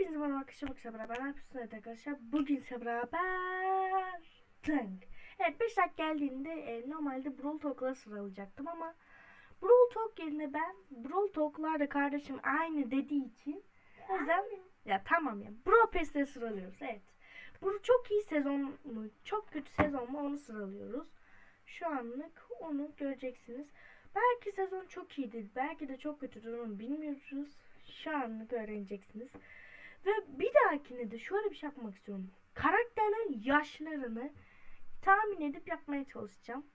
Hepinize merhaba arkadaşlar. Bugün beraber ne yapıyorsunuz evet arkadaşlar? Bugün ise beraber Tınk. Evet 5 dakika geldiğinde e, normalde Brawl Talk'la sıralayacaktım ama Brawl Talk yerine ben Brawl Talk'lar da kardeşim aynı dediği için o yüzden ya tamam ya Brawl Pass'te sıralıyoruz evet. Bu çok iyi sezon mu çok kötü sezon mu onu sıralıyoruz. Şu anlık onu göreceksiniz. Belki sezon çok iyidir. Belki de çok kötüdür onu bilmiyoruz. Şu anlık öğreneceksiniz. Ve bir dahakine de şöyle bir şey yapmak istiyorum. Karakterlerin yaşlarını tahmin edip yapmaya çalışacağım.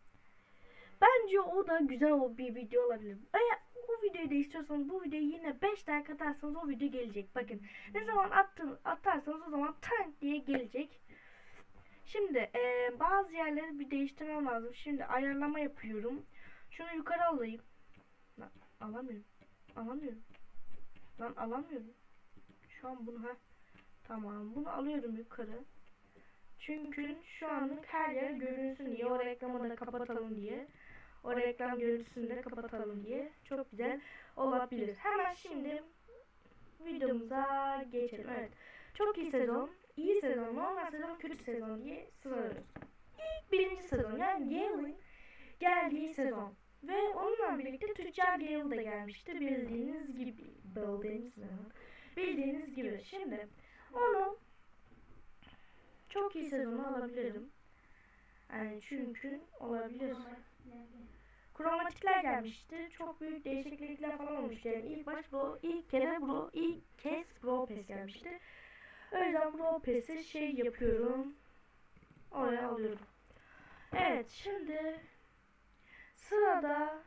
Bence o da güzel bir video olabilir. Eğer bu videoyu da istiyorsanız bu videoyu yine 5 dakika atarsanız o video gelecek. Bakın ne zaman attın, atarsanız o zaman tank diye gelecek. Şimdi eee, bazı yerleri bir değiştirmem lazım. Şimdi ayarlama yapıyorum. Şunu yukarı alayım. Lan, alamıyorum. Alamıyorum. Lan alamıyorum. An bunu ha. Tamam bunu alıyorum yukarı. Çünkü şu anlık her yer görünsün diye o reklamı da kapatalım diye. O reklam görüntüsünü de kapatalım diye. Çok güzel olabilir. Hemen şimdi videomuza geçelim. Evet. Çok iyi sezon, iyi sezon, normal sezon, kötü sezon diye sıralıyoruz. İlk birinci sezon yani Gale'in geldiği sezon. Ve onunla birlikte Tüccar Gale da gelmişti bildiğiniz gibi. Bildiğiniz mi? Bildiğiniz gibi. Şimdi onu çok iyi sezonu alabilirim. Yani çünkü olabilir. Kromatikler gelmişti. Çok büyük değişiklikler falan olmuştu. Yani ilk baş bu ilk kere bu ilk kez Brawl Pass gelmişti. O yüzden Brawl Pass'i şey yapıyorum. Oraya alıyorum. Evet şimdi sırada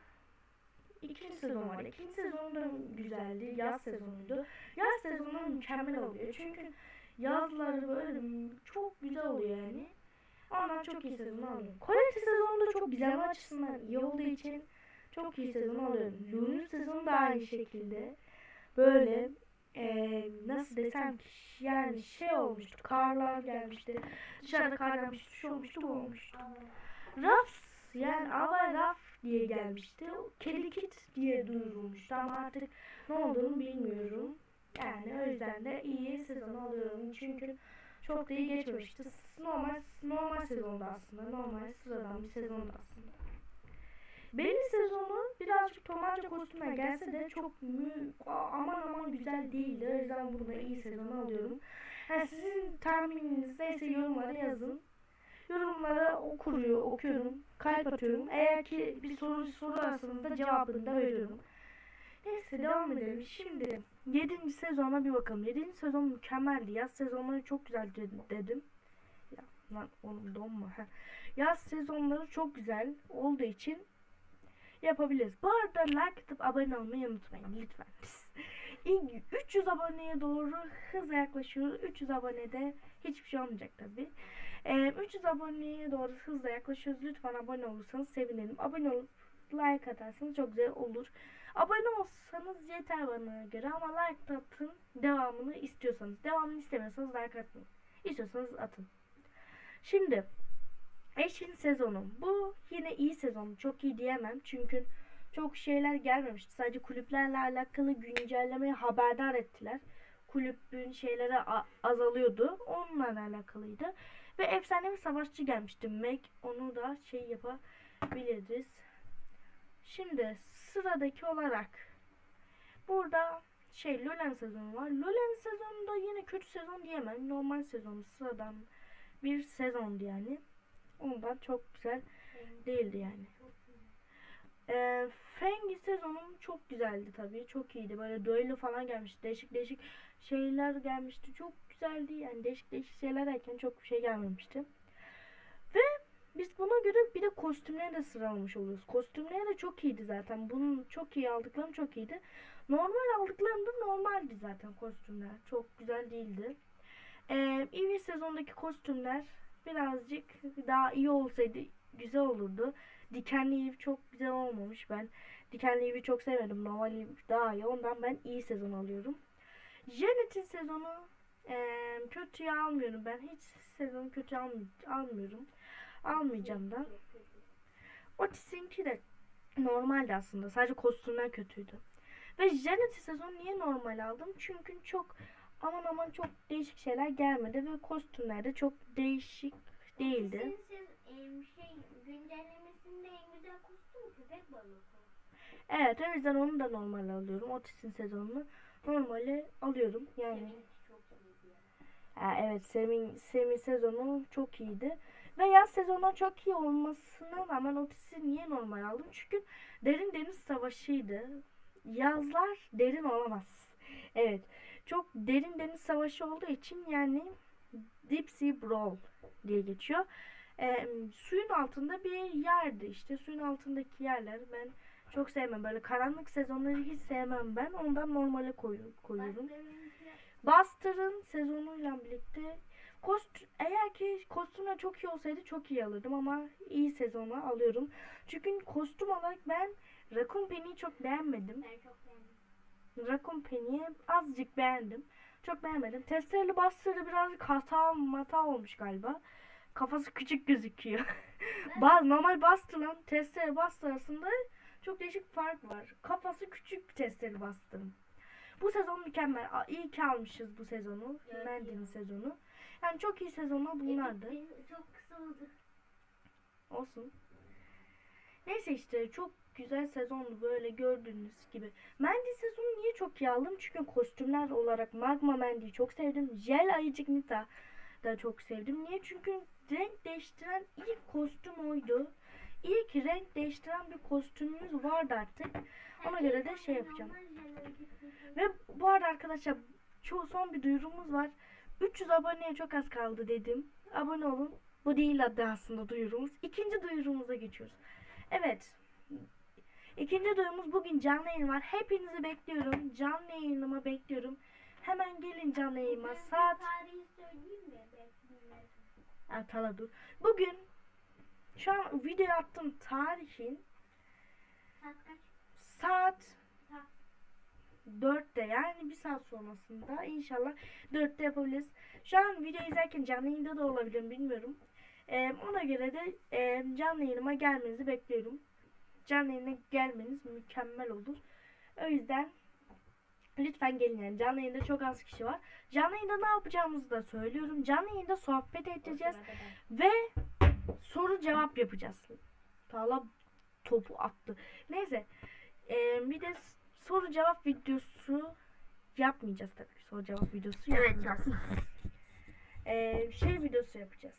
ikinci sezon var. İkinci sezon da güzeldi. Yaz sezonuydu. Yaz sezonu mükemmel oluyor. Çünkü yazları böyle çok güzel oluyor yani. Ondan çok iyi sezon alıyorum. Kolektif sezonu da çok güzel açısından iyi olduğu için çok iyi sezon alıyorum. Lu'nun sezonu da aynı şekilde. Böyle eee nasıl desem yani şey olmuştu. Karlar gelmişti. Dışarıda kar gelmişti. Şu olmuştu bu olmuştu. Raf yani ama Raf diye gelmişti. Kedi Kit diye duyurulmuştu ama artık ne olduğunu bilmiyorum. Yani o yüzden de iyi sezon alıyorum. Çünkü çok da iyi geçmemişti. Normal normal sezonda aslında. Normal sıradan bir sezonda aslında. Benim sezonu birazcık Tomanca kostümler gelse de çok mü aman aman güzel değildi. O yüzden burada iyi sezon alıyorum. Yani sizin tahmininiz neyse yorumlara yazın. Yorumlara okuruyor, okuyorum, kalp atıyorum. Eğer ki bir soru sorarsanız da cevabını da veriyorum. Neyse devam edelim. Şimdi 7. sezona bir bakalım. 7. sezon mükemmeldi. Yaz sezonları çok güzel de- dedim. Ya lan oğlum donma. Heh. Yaz sezonları çok güzel olduğu için yapabiliriz. Bu arada like atıp abone olmayı unutmayın lütfen. İlk 300 aboneye doğru hızla yaklaşıyoruz. 300 abonede hiçbir şey olmayacak tabi. 300 aboneye doğru hızla yaklaşıyoruz. Lütfen abone olursanız sevinirim. Abone olup like atarsanız çok güzel olur. Abone olsanız yeter bana göre ama like atın devamını istiyorsanız. Devamını istemiyorsanız like atın. İstiyorsanız atın. Şimdi Eşin sezonu. Bu yine iyi sezon. Çok iyi diyemem. Çünkü çok şeyler gelmemişti. Sadece kulüplerle alakalı güncellemeyi haberdar ettiler. Kulübün şeyleri azalıyordu. Onlarla alakalıydı. Ve efsane bir savaşçı gelmişti. Meg onu da şey yapabiliriz. Şimdi sıradaki olarak burada şey Lolen sezonu var. Lolen sezonunda yine kötü sezon diyemem. Normal sezon sıradan bir sezondu yani. Ondan çok güzel değildi yani. Ee, Fengi sezonum çok güzeldi tabii. Çok iyiydi. Böyle duello falan gelmişti. Değişik değişik şeyler gelmişti. Çok güzeldi. Yani değişik değişik şeyler derken çok bir şey gelmemişti. Ve biz buna göre bir de kostümleri de sıralamış oluyoruz. Kostümleri de çok iyiydi zaten. Bunun çok iyi aldıklarım çok iyiydi. Normal aldıklarım da normaldi zaten kostümler. Çok güzel değildi. Ee, iyi sezondaki kostümler birazcık daha iyi olsaydı güzel olurdu. Dikenli Eve çok güzel olmamış. Ben Dikenli Eve'i çok sevmedim. Normal Eve daha iyi. Ondan ben iyi sezon alıyorum. Janet'in sezonu eee kötüye almıyorum. Ben hiç sezonu kötü almay- almıyorum. Almayacağım da. Otis'inki de normaldi aslında. Sadece kostümler kötüydü. Ve Janet'in sezonu niye normal aldım? Çünkü çok aman aman çok değişik şeyler gelmedi ve kostümler de çok değişik değildi. Siz, em, şey güncellemesinde en güzel kostüm köpek balığı. Evet o yüzden onu da normal alıyorum. Otis'in sezonunu normale alıyorum. Yani ya. Evet Sem'in Sem'in sezonu çok iyiydi. Ve yaz sezonu çok iyi olmasına rağmen Otis'i niye normal aldım? Çünkü derin deniz savaşıydı. Yazlar derin olamaz. Evet. Çok derin deniz savaşı olduğu için yani Deep Sea Brawl diye geçiyor. Ee, suyun altında bir yerdi işte. Suyun altındaki yerler ben çok sevmem. Böyle karanlık sezonları hiç sevmem ben. Ondan normale koyu- koyuyorum. Başlarınki Buster'ın sezonuyla birlikte kost eğer ki kostümler çok iyi olsaydı çok iyi alırdım ama iyi sezonu alıyorum. Çünkü kostüm olarak ben Raccoon Penny'i çok beğenmedim. ben çok beğendim. Raccoon Penny'i azıcık beğendim. Çok beğenmedim. Testereli Buster'da birazcık hata mata olmuş galiba. Kafası küçük gözüküyor. Bazı normal Buster'la Testereli Buster arasında çok değişik fark var. Kafası küçük Testereli Buster'ın. Bu sezon mükemmel. İyi ki almışız bu sezonu. Evet Mandy'nin ya. sezonu. Yani çok iyi sezonlar bunlardı. Evet, çok kısa oldu. Olsun. Neyse işte çok güzel sezondu böyle gördüğünüz gibi. Mandy sezonu niye çok iyi aldım? Çünkü kostümler olarak Magma Mandy'yi çok sevdim. Jel Ayıcık Nita da çok sevdim. Niye? Çünkü renk değiştiren ilk kostüm oydu. İlk renk değiştiren bir kostümümüz vardı artık. Ona göre de şey yapacağım. Ve bu arada arkadaşlar çoğu son bir duyurumuz var. 300 aboneye çok az kaldı dedim. Abone olun. Bu değil adı aslında duyurumuz. İkinci duyurumuza geçiyoruz. Evet. İkinci duyurumuz bugün canlı yayın var. Hepinizi bekliyorum. Canlı yayınıma bekliyorum. Hemen gelin canlı yayınıma. Saat Tarihi söyleyeyim mi? Atala dur. Bugün şu an video attığım tarihin Saat kaç? saat Saat. 4'te yani bir saat sonrasında inşallah 4'te yapabiliriz. Şu an video izlerken canlı yayında da olabilirim bilmiyorum. Ee, ona göre de e, canlı yayınıma gelmenizi bekliyorum. Canlı yayına gelmeniz mükemmel olur. O yüzden lütfen gelin yani canlı yayında çok az kişi var. Canlı yayında ne yapacağımızı da söylüyorum. Canlı yayında sohbet edeceğiz ve soru cevap yapacağız. Tala topu attı. Neyse. Ee, bir de soru cevap videosu yapmayacağız tabii. Soru cevap videosu yapmayacağız. Ee, şey videosu yapacağız.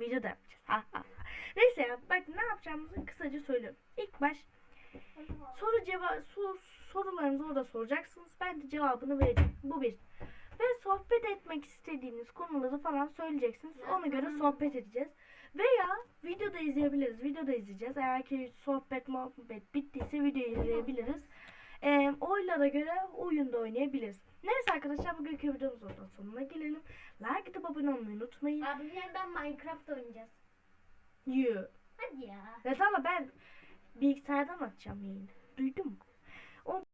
Video da yapacağız. Ha, ha, ha. Neyse ya bak ne yapacağımızı kısaca söylüyorum. İlk baş soru cevap sor, sorularınızı orada soracaksınız. Ben de cevabını vereceğim. Bu bir. Ve sohbet etmek istediğiniz konuları falan söyleyeceksiniz. Ona göre sohbet edeceğiz. Veya videoda izleyebiliriz. Videoda izleyeceğiz. Eğer ki sohbet muhabbet bittiyse videoyu izleyebiliriz. Ee, oylara göre oyunda oynayabiliriz. Neyse arkadaşlar bugünkü videomuzun da sonuna gelelim. Like atıp abone olmayı unutmayın. Abi ben Minecraft oynayacağız. You. Hadi ya. Ve sana ben bilgisayardan açacağım yayını. Duydun mu?